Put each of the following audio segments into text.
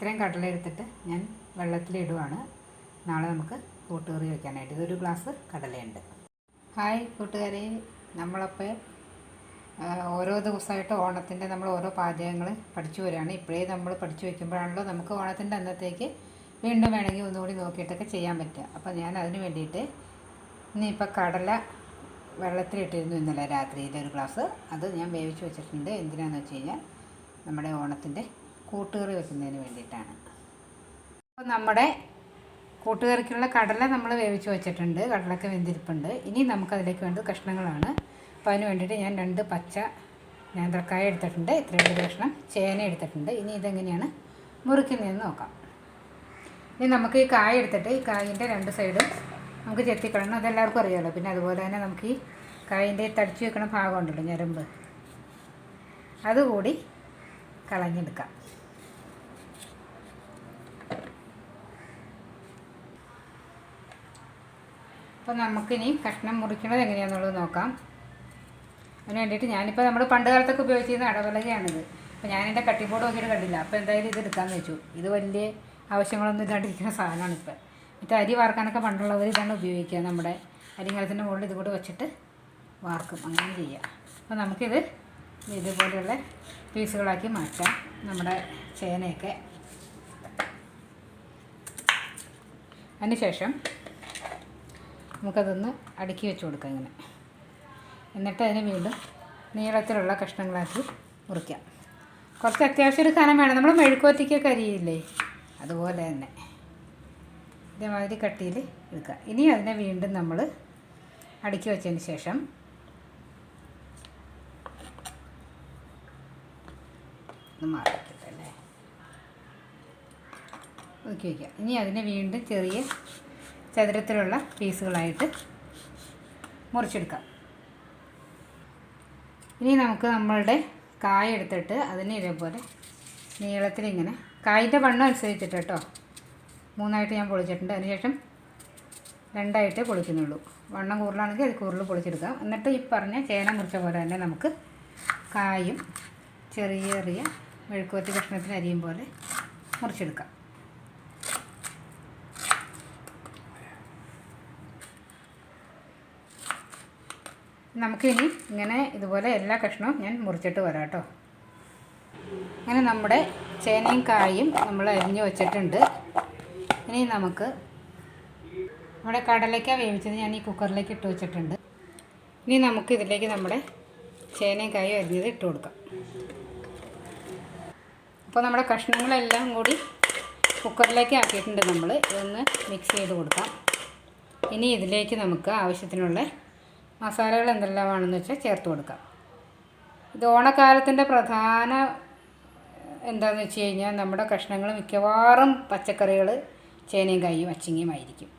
ഇത്രയും കടല എടുത്തിട്ട് ഞാൻ വെള്ളത്തിലിടുവാണ് നാളെ നമുക്ക് കൂട്ടുകറി വയ്ക്കാനായിട്ട് ഇതൊരു ഗ്ലാസ് കടലയുണ്ട്. ഹായ് കൂട്ടുകാരെ. നമ്മളപ്പോൾ ഓരോ ദിവസമായിട്ട് ഓണത്തിന്റെ നമ്മൾ ഓരോ പാചകങ്ങൾ പഠിച്ചു വരികയാണ്. ഇപ്പോഴേ നമ്മൾ പഠിച്ചു വയ്ക്കുമ്പോഴാണല്ലോ നമുക്ക് ഓണത്തിന്റെ അന്നത്തേക്ക് വീണ്ടും വേണമെങ്കിൽ ഒന്നുകൂടി നോക്കിയിട്ടൊക്കെ ചെയ്യാൻ പറ്റുക. അപ്പോൾ ഞാൻ അതിന് വേണ്ടിയിട്ട് ഇനിയിപ്പോൾ കടല വെള്ളത്തിലിട്ടിരുന്നു ഇന്നലെ രാത്രിയിൽ ഒരു ഗ്ലാസ് അത് ഞാൻ വേവിച്ച് വെച്ചിട്ടുണ്ട്. എന്തിനാണെന്ന് വെച്ച് കഴിഞ്ഞാൽ നമ്മുടെ ഓണത്തിന്റെ കൂട്ടുകറി വെക്കുന്നതിന് വേണ്ടിയിട്ടാണ്. അപ്പോൾ നമ്മുടെ കൂട്ടുകറിക്കുള്ള കടല നമ്മൾ വേവിച്ച് വെച്ചിട്ടുണ്ട്. കടലൊക്കെ വെന്തിരിപ്പുണ്ട്. ഇനി നമുക്കതിലേക്ക് വേണ്ടത് കഷ്ണങ്ങളാണ്. അപ്പോൾ അതിന് വേണ്ടിയിട്ട് ഞാൻ രണ്ട് പച്ച നേന്ത്രക്കായ എടുത്തിട്ടുണ്ട്. ഇത്രയും ഒരു കഷ്ണം. ചേന എടുത്തിട്ടുണ്ട്. ഇനി ഇതെങ്ങനെയാണ് മുറിക്കുന്നതെന്ന് നോക്കാം. ഇനി നമുക്ക് ഈ കായ എടുത്തിട്ട് ഈ കായിന്റെ രണ്ട് സൈഡും നമുക്ക് ചെത്തിക്കളണം അതെല്ലാവർക്കും അറിയാമല്ലോ പിന്നെ അതുപോലെ തന്നെ നമുക്ക് ഈ കായിന്റെ തടിച്ചു വെക്കണ ഭാഗമുണ്ടല്ലോ ഞരമ്പ്. അതുകൂടി കളഞ്ഞെടുക്കാം. അപ്പോൾ നമുക്കിനി കഷ്ണം മുറിക്കണത് എങ്ങനെയാണെന്നുള്ളത് നോക്കാം. അതിന് വേണ്ടിയിട്ട് ഞാനിപ്പോൾ നമ്മൾ പണ്ട് കാലത്തൊക്കെ ഉപയോഗിച്ചിരുന്ന അടവലകയാണിത്. അപ്പോൾ ഞാൻ എന്റെ കട്ടിബോർഡ് നോക്കിയിട്ട് കണ്ടില്ല. അപ്പോൾ എന്തായാലും ഇത് എടുക്കാമെന്ന് വെച്ചു. ഇത് വലിയ ആവശ്യങ്ങളൊന്നും ഇല്ലാണ്ടിരിക്കുന്ന സാധനമാണ് ഇപ്പോൾ മറ്റേ അരി വാർക്കാനൊക്കെ പണ്ടുള്ളവർ ഇതാണ് ഉപയോഗിക്കുക. നമ്മുടെ അരിങ്ങലത്തിന്റെ മുകളിൽ ഇത് കൂടെ വെച്ചിട്ട് വാർക്കും. അങ്ങനെ ചെയ്യാം. അപ്പോൾ നമുക്കിത് ഇതുപോലെയുള്ള പീസുകളാക്കി മാറ്റാം. നമ്മുടെ ചേനയൊക്കെ. അതിനുശേഷം നമുക്കതൊന്ന് അടുക്കി വെച്ച് കൊടുക്കാം ഇങ്ങനെ. എന്നിട്ട് അതിനെ വീണ്ടും നീളത്തിലുള്ള കഷ്ണങ്ങളാക്കി മുറിക്കാം. കുറച്ച് അത്യാവശ്യം ഒരു കനം വേണം. നമ്മൾ മെഴുക്കുവറ്റിക്കൊക്കെ അരിയില്ലേ? അതുപോലെ തന്നെ. ഇതേമാതിരി കട്ടിയിൽ എടുക്കുക. ഇനി അതിനെ വീണ്ടും നമ്മൾ അടുക്കി വെച്ചതിന് ശേഷം ഒന്ന് മാറിക്കട്ടെ അല്ലേ? ഒതുക്കി വയ്ക്കുക ഇനി അതിനെ വീണ്ടും ചെറിയ ചതുരത്തിലുള്ള പീസുകളായിട്ട് മുറിച്ചെടുക്കാം. ഇനി നമുക്ക് നമ്മളുടെ കായ എടുത്തിട്ട് അതിനെ ഇതേപോലെ നീളത്തിലിങ്ങനെ കായിന്റെ വണ്ണം അനുസരിച്ചിട്ട് കേട്ടോ മൂന്നായിട്ട് ഞാൻ പൊളിച്ചിട്ടുണ്ട്. അതിനുശേഷം രണ്ടായിട്ടേ പൊളിക്കുന്നുള്ളൂ. വണ്ണം കൂടുതലാണെങ്കിൽ അത് കൂടുതൽ പൊളിച്ചെടുക്കാം. എന്നിട്ട് ഈ പറഞ്ഞ ചേന മുറിച്ച പോലെ തന്നെ നമുക്ക് കായും ചെറിയ ചെറിയ മെഴുക്കുവത്തി കഷ്ണത്തിന് അരിയും പോലെ മുറിച്ചെടുക്കാം. നമുക്കിനി ഇങ്ങനെ ഇതുപോലെ എല്ലാ കഷ്ണവും ഞാൻ മുറിച്ചിട്ട് വരാം കേട്ടോ. അങ്ങനെ നമ്മുടെ ചേനയും കായും നമ്മൾ അരിഞ്ഞു വച്ചിട്ടുണ്ട്. ഇനി നമുക്ക് നമ്മുടെ കടലയ്ക്ക വേവിച്ചത് ഞാൻ ഈ കുക്കറിലേക്ക് ഇട്ട് വെച്ചിട്ടുണ്ട്. ഇനി നമുക്ക് ഇതിലേക്ക് നമ്മുടെ ചേനയും കായും അരിഞ്ഞത് ഇട്ട് കൊടുക്കാം. അപ്പോൾ നമ്മുടെ കഷ്ണങ്ങളെല്ലാം കൂടി കുക്കറിലേക്ക് ആക്കിയിട്ടുണ്ട് നമ്മൾ. ഇതൊന്ന് മിക്സ് ചെയ്ത് കൊടുക്കാം. ഇനി ഇതിലേക്ക് നമുക്ക് ആവശ്യത്തിനുള്ള മസാലകൾ എന്തെല്ലാമാണെന്ന് വെച്ചാൽ ചേർത്ത് കൊടുക്കാം ഇത് ഓണക്കാലത്തിന്റെ പ്രധാന എന്താണെന്ന് വെച്ച് കഴിഞ്ഞാൽ നമ്മുടെ കഷ്ണങ്ങൾ മിക്കവാറും പച്ചക്കറികൾ ചേനയും കായും അച്ചിങ്ങയും ആയിരിക്കും.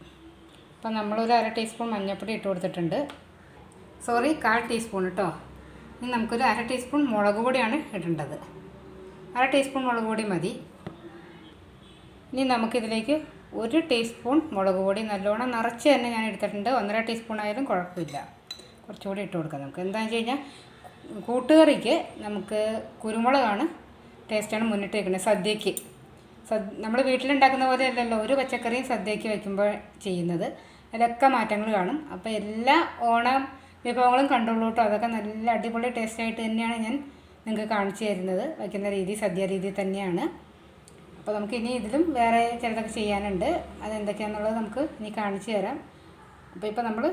അപ്പം നമ്മളൊരു അര ടീസ്പൂൺ മഞ്ഞൾപ്പൊടി ഇട്ട് കൊടുത്തിട്ടുണ്ട്. സോറി കാൽ ടീസ്പൂൺ കേട്ടോ. ഇനി നമുക്കൊരു അര ടീസ്പൂൺ മുളക് പൊടിയാണ് ഇടേണ്ടത്. അര ടീസ്പൂൺ മുളക് പൊടി മതി. ഇനി നമുക്കിതിലേക്ക് ഒരു ടീസ്പൂൺ മുളക് പൊടി നല്ലോണം നിറച്ച് തന്നെ ഞാൻ എടുത്തിട്ടുണ്ട്. ഒന്നര ടീസ്പൂൺ ആയാലും കുഴപ്പമില്ല. കുറച്ചുകൂടി ഇട്ട് കൊടുക്കാം. നമുക്ക് എന്താണെന്ന് വെച്ച് കഴിഞ്ഞാൽ കൂട്ടുകറിക്ക് നമുക്ക് കുരുമുളകാണ് ടേസ്റ്റാണ് മുന്നിട്ട് വെക്കുന്നത് സദ്യക്ക്. സദ് നമ്മൾ വീട്ടിലുണ്ടാക്കുന്ന പോലെ അല്ലല്ലോ ഒരു പച്ചക്കറിയും സദ്യക്ക് വയ്ക്കുമ്പോൾ ചെയ്യുന്നത്. അതിലൊക്കെ മാറ്റങ്ങൾ കാണും. അപ്പോൾ എല്ലാ ഓണം വിഭവങ്ങളും കണ്ടോളൂ കേട്ടോ. അതൊക്കെ നല്ല അടിപൊളി ടേസ്റ്റായിട്ട് തന്നെയാണ് ഞാൻ നിങ്ങൾക്ക് കാണിച്ചു തരുന്നത്. വയ്ക്കുന്ന രീതി സദ്യ രീതി തന്നെയാണ്. അപ്പോൾ നമുക്ക് ഇനി ഇതിലും വേറെ ചിലതൊക്കെ ചെയ്യാനുണ്ട്. അതെന്തൊക്കെയാണെന്നുള്ളത് നമുക്ക് ഇനി കാണിച്ചു തരാം. അപ്പോൾ ഇപ്പോൾ നമ്മൾ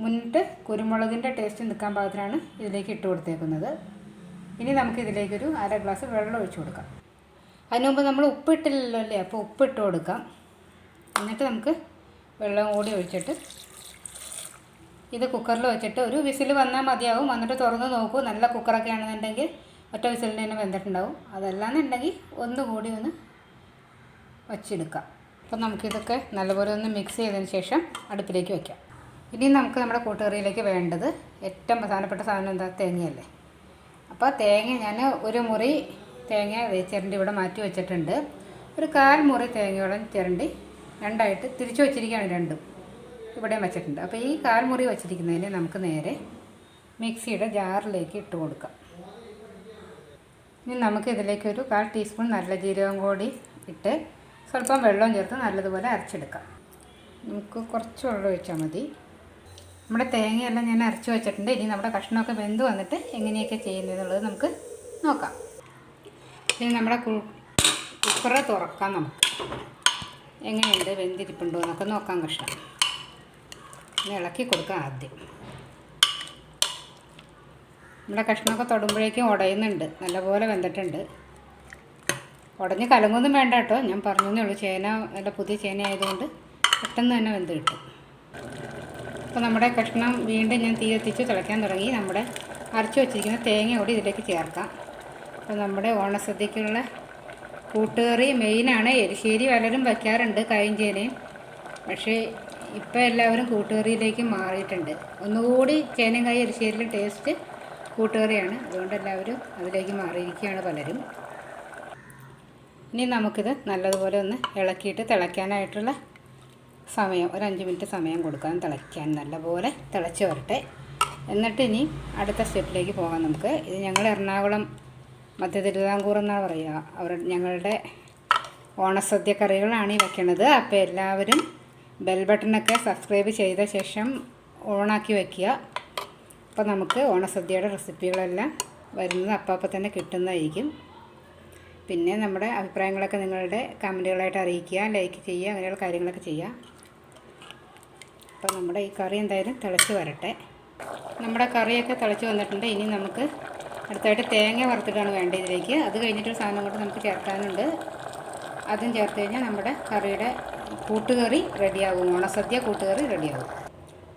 മുന്നിട്ട് കുരുമുളകിന്റെ ടേസ്റ്റ് നിൽക്കാൻ പാകത്തിനാണ് ഇതിലേക്ക് ഇട്ട് കൊടുത്തേക്കുന്നത്. ഇനി നമുക്ക് ഇതിലേക്കൊരു അര ഗ്ലാസ് വെള്ളം ഒഴിച്ചു കൊടുക്കാം. അതിന് മുമ്പ് നമ്മൾ ഉപ്പിട്ടില്ലല്ലോ അല്ലേ? അപ്പോൾ ഉപ്പ് ഇട്ട് കൊടുക്കാം. എന്നിട്ട് നമുക്ക് വെള്ളം കൂടി ഒഴിച്ചിട്ട് ഇത് കുക്കറിൽ വെച്ചിട്ട് ഒരു വിസിൽ വന്നാൽ മതിയാവും. വന്നിട്ട് തുറന്ന് നോക്കൂ. നല്ല കുക്കറൊക്കെ ആണെന്നുണ്ടെങ്കിൽ ഒറ്റ വിസിലിന് തന്നെ വെന്തിട്ടുണ്ടാവും. അതല്ലാന്നുണ്ടെങ്കിൽ ഒന്നുകൂടി ഒന്ന് വച്ചെടുക്കാം. അപ്പം നമുക്കിതൊക്കെ നല്ലപോലെ ഒന്ന് മിക്സ് ചെയ്തതിന് ശേഷം അടുപ്പിലേക്ക് വയ്ക്കാം ഇനി നമുക്ക് നമ്മുടെ കൂട്ടുകറിയിലേക്ക് വേണ്ടത് ഏറ്റവും പ്രധാനപ്പെട്ട സാധനം എന്താ? തേങ്ങയല്ലേ. അപ്പോൾ തേങ്ങ ഞാൻ ഒരു മുറി തേങ്ങ ചിരണ്ടി ഇവിടെ മാറ്റി വെച്ചിട്ടുണ്ട്. ഒരു കാൽ മുറി തേങ്ങയോളം ചിരണ്ടി രണ്ടായിട്ട് തിരിച്ചു വെച്ചിരിക്കുകയാണ് രണ്ടും. ഇവിടെയും വെച്ചിട്ടുണ്ട്. അപ്പോൾ ഈ കാൽ മുറി വെച്ചിരിക്കുന്നതിന് നമുക്ക് നേരെ മിക്സിയുടെ ജാറിലേക്ക് ഇട്ട് കൊടുക്കാം. ഇനി നമുക്ക് ഇതിലേക്ക് ഒരു കാൽ ടീസ്പൂൺ നല്ല ജീരകം കൂടി ഇട്ട് സ്വല്പം വെള്ളം ചേർത്ത് നല്ലതുപോലെ അരച്ചെടുക്കാം. നമുക്ക് കുറച്ച് വെള്ളം ഒഴിച്ചാൽ മതി. നമ്മുടെ തേങ്ങയെല്ലാം ഞാൻ അരച്ച് വെച്ചിട്ടുണ്ട്. ഇനി നമ്മുടെ കഷ്ണമൊക്കെ വെന്ത് വന്നിട്ട് എങ്ങനെയൊക്കെ ചെയ്യുന്നതെന്നുള്ളത് നമുക്ക് നോക്കാം. ഇനി നമ്മുടെ കുക്കറ് തുറക്കാം നമുക്ക്. എങ്ങനെയുണ്ട് വെന്തിരിപ്പുണ്ടോ എന്നൊക്കെ നോക്കാം കഷ്ണം. ഒന്ന് ഇളക്കി കൊടുക്കാം ആദ്യം. നമ്മുടെ കഷ്ണമൊക്കെ തൊടുമ്പോഴേക്കും ഉടയുന്നുണ്ട്. നല്ലപോലെ വെന്തിട്ടുണ്ട്. ഉടഞ്ഞ് കലങ്ങൊന്നും വേണ്ട കേട്ടോ. ഞാൻ പറഞ്ഞതേ ഉള്ളൂ. ചേന നല്ല പുതിയ ചേന ആയതുകൊണ്ട് പെട്ടെന്ന് തന്നെ വെന്ത് കിട്ടും. അപ്പോൾ നമ്മുടെ കഷ്ണം വീണ്ടും ഞാൻ തീ എത്തിച്ച് തിളയ്ക്കാൻ തുടങ്ങി. നമ്മുടെ അരച്ചു വെച്ചിരിക്കുന്ന തേങ്ങ കൂടി ഇതിലേക്ക് ചേർക്കാം. അപ്പോൾ നമ്മുടെ ഓണസദ്യക്കുള്ള കൂട്ടുകറി മെയിനാണ് എരിശ്ശേരി പലരും വയ്ക്കാറുണ്ട് കായും ചേനയും പക്ഷേ ഇപ്പോൾ എല്ലാവരും കൂട്ടുകറിയിലേക്ക് മാറിയിട്ടുണ്ട്. ഒന്നുകൂടി ചേനയും കായ എരിശ്ശേരിയിലെ ടേസ്റ്റ് കൂട്ടുകറിയാണ്. അതുകൊണ്ട് എല്ലാവരും അതിലേക്ക് മാറിയിരിക്കുകയാണ് പലരും. ഇനി നമുക്കിത് നല്ലതുപോലെ ഒന്ന് ഇളക്കിയിട്ട് തിളയ്ക്കാനായിട്ടുള്ള സമയം ഒരു അഞ്ച് മിനിറ്റ് സമയം കൊടുക്കാൻ തിളയ്ക്കാൻ നല്ലപോലെ തിളച്ച് വരട്ടെ. എന്നിട്ട് ഇനി അടുത്ത സ്റ്റെപ്പിലേക്ക് പോകാം നമുക്ക്. ഇത് ഞങ്ങൾ എറണാകുളം മധ്യ തിരുവിതാംകൂർ എന്നാണ് പറയുക. അവർ ഞങ്ങളുടെ ഓണസദ്യ കറികളാണ് ഈ വെക്കണത്. അപ്പോൾ എല്ലാവരും ബെൽ ബട്ടണൊക്കെ സബ്സ്ക്രൈബ് ചെയ്ത ശേഷം ഓണാക്കി വയ്ക്കുക അപ്പോൾ നമുക്ക് ഓണസദ്യയുടെ റെസിപ്പികളെല്ലാം വരുന്നത് അപ്പം അപ്പം തന്നെ കിട്ടുന്നതായിരിക്കും. പിന്നെ നമ്മുടെ അഭിപ്രായങ്ങളൊക്കെ നിങ്ങളുടെ കമന്റുകളായിട്ട് അറിയിക്കുക ലൈക്ക് ചെയ്യുക അങ്ങനെയുള്ള കാര്യങ്ങളൊക്കെ ചെയ്യുക. അപ്പോൾ നമ്മുടെ ഈ കറി എന്തായാലും തിളച്ച് വരട്ടെ. നമ്മുടെ കറിയൊക്കെ തിളച്ച് വന്നിട്ടുണ്ട്. ഇനി നമുക്ക് അടുത്തായിട്ട് തേങ്ങ വറുത്തിട്ടാണ് വേണ്ടത് ഇതിലേക്ക്. അത് കഴിഞ്ഞിട്ടൊരു സാധനം കൂടെ നമുക്ക് ചേർക്കാനുണ്ട്. അതും ചേർത്ത് കഴിഞ്ഞാൽ നമ്മുടെ കറിയുടെ കൂട്ടുകറി റെഡിയാകും. ഓണസദ്യ കൂട്ടുകറി റെഡിയാകും.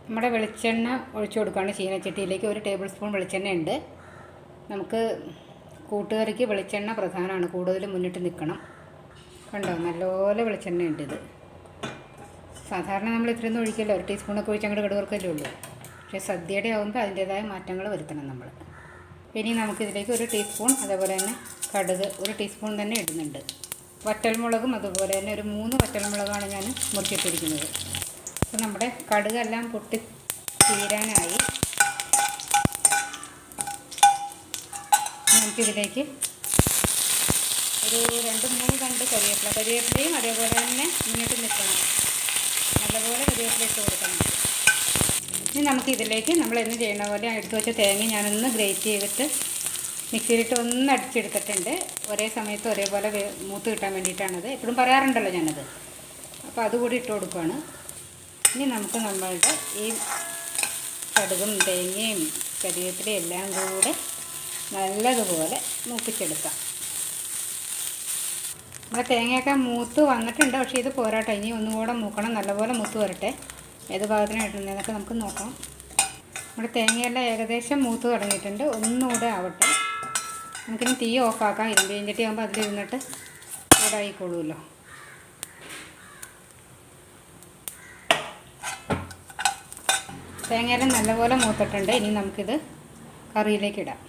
നമ്മുടെ വെളിച്ചെണ്ണ ഒഴിച്ചു കൊടുക്കുകയാണ് ചീനച്ചട്ടിയിലേക്ക്. ഒരു ടേബിൾ സ്പൂൺ വെളിച്ചെണ്ണ ഉണ്ട് നമുക്ക് കൂട്ടുകറിക്ക് വെളിച്ചെണ്ണ പ്രധാനമാണ്. കൂടുതൽ മുന്നിട്ട് നിൽക്കണം. കണ്ടോ? നല്ലപോലെ വെളിച്ചെണ്ണ ഉണ്ട് ഇത്. സാധാരണ നമ്മൾ ഇത്രയൊന്നും ഒഴിക്കില്ല. ഒരു ടീസ്പൂണൊക്കെ ഒഴിച്ച് അങ്ങോട്ട് കടുവർക്കല്ലേ ഉള്ളൂ. പക്ഷേ സദ്യയുടെ ആകുമ്പോൾ അതിന്റേതായ മാറ്റങ്ങൾ വരുത്തണം നമ്മൾ. ഇനി നമുക്കിതിലേക്ക് ഒരു ടീസ്പൂൺ അതേപോലെ തന്നെ കടുക് ഒരു ടീസ്പൂൺ തന്നെ ഇടുന്നുണ്ട്. വറ്റൽമുളകും അതുപോലെ തന്നെ ഒരു മൂന്ന് വറ്റൽമുളകാണ് ഞാൻ മുറിച്ചിട്ടിരിക്കുന്നത്. അപ്പോൾ നമ്മുടെ കടുകെല്ലാം പൊട്ടി തീരാനായി. നമുക്കിതിലേക്ക് ഒരു രണ്ട് മൂന്ന് കണ്ട് കരിവേപ്പില കരിവേപ്പിലയും അതേപോലെ തന്നെ മുന്നോട്ട് നിൽക്കണം. നല്ലപോലെ കരിവേപ്പില ഇട്ട് കൊടുക്കണം. ഇനി നമുക്ക് ഇതിലേക്ക് നമ്മൾ എന്ന് ചെയ്യണ പോലെ എടുത്തു വെച്ച തേങ്ങ ഞാനൊന്ന് ഗ്രേറ്റ് ചെയ്തിട്ട് മിക്സിയിലിട്ട് ഒന്ന് അടിച്ചെടുത്തിട്ടുണ്ട്. ഒരേ സമയത്ത് ഒരേപോലെ മൂത്ത് കിട്ടാൻ വേണ്ടിയിട്ടാണത്. എപ്പോഴും പറയാറുണ്ടല്ലോ ഞാനത്. അപ്പോൾ അതുകൂടി ഇട്ട് കൊടുക്കുകയാണ് ഇനി നമുക്ക് നമ്മളുടെ ഈ കടുകും തേങ്ങയും കരിവേപ്പിലയും എല്ലാം കൂടെ നല്ലതുപോലെ മൂപ്പിച്ചെടുക്കാം. നമ്മുടെ തേങ്ങയൊക്കെ മൂത്ത് വന്നിട്ടുണ്ട്. പക്ഷേ ഇത് പോരാട്ടെ. ഇനി ഒന്നും കൂടെ മൂക്കണം. നല്ലപോലെ മൂത്ത് വരട്ടെ. ഏത് ഭാഗത്തിനാണ് ഇടുന്നതെന്നൊക്കെ നമുക്ക് നോക്കാം. നമ്മുടെ തേങ്ങയെല്ലാം ഏകദേശം മൂത്ത് തുടങ്ങിയിട്ടുണ്ട്. ഒന്നുകൂടെ ആവട്ടെ. നമുക്കിനി തീ ഓഫാക്കാം. ഇരുമ്പ് ചട്ടി ആകുമ്പോൾ അതിലിരുന്നിട്ട് ചൂടായിക്കോളുമല്ലോ തേങ്ങയെല്ലാം നല്ലപോലെ മൂത്തിട്ടുണ്ട്. ഇനി നമുക്കിത് കറിയിലേക്ക് ഇടാം.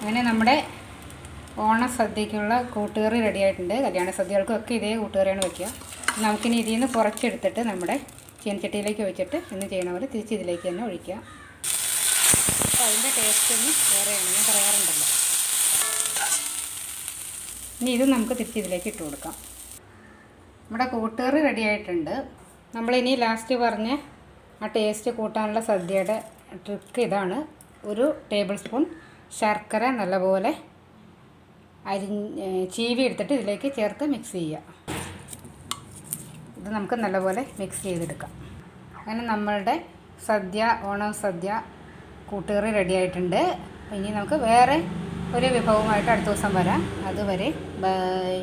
അങ്ങനെ നമ്മുടെ ഓണസദ്യക്കുള്ള കൂട്ടുകറി റെഡി ആയിട്ടുണ്ട് കല്യാണ സദ്യകൾക്കൊക്കെ ഇതേ കൂട്ടുകറിയാണ് വയ്ക്കുക നമുക്കിനി ഇതിൽ നിന്ന് കുറച്ചെടുത്തിട്ട് നമ്മുടെ ചീനച്ചട്ടിയിലേക്ക് ഒഴിച്ചിട്ട് ഇന്ന് ചെയ്യണ പോലെ തിരിച്ച് ഇതിലേക്ക് തന്നെ ഒഴിക്കുക. അപ്പോൾ അതിന്റെ ടേസ്റ്റ് ഒന്ന് വേറെയാണ്. ഞാൻ പറയാറുണ്ടല്ലോ. ഇനി ഇത് നമുക്ക് തിരിച്ച് ഇതിലേക്ക് ഇട്ട് കൊടുക്കാം. നമ്മുടെ കൂട്ടുകറി റെഡി ആയിട്ടുണ്ട് നമ്മളിനി ലാസ്റ്റ് പറഞ്ഞ ആ ടേസ്റ്റ് കൂട്ടാനുള്ള സദ്യയുടെ ട്രിക്ക് ഇതാണ്. ഒരു ടേബിൾ സ്പൂൺ ശർക്കര നല്ലപോലെ അരി ചീവി എടുത്തിട്ട് ഇതിലേക്ക് ചേർത്ത് മിക്സ് ചെയ്യുക. ഇത് നമുക്ക് നല്ലപോലെ മിക്സ് ചെയ്തെടുക്കാം. അങ്ങനെ നമ്മളുടെ സദ്യ ഓണം സദ്യ കൂട്ടുകറി റെഡിയായിട്ടുണ്ട് ഇനി നമുക്ക് വേറെ ഒരു വിഭവമായിട്ട് അടുത്ത ദിവസം വരാം. അതുവരെ ബൈ.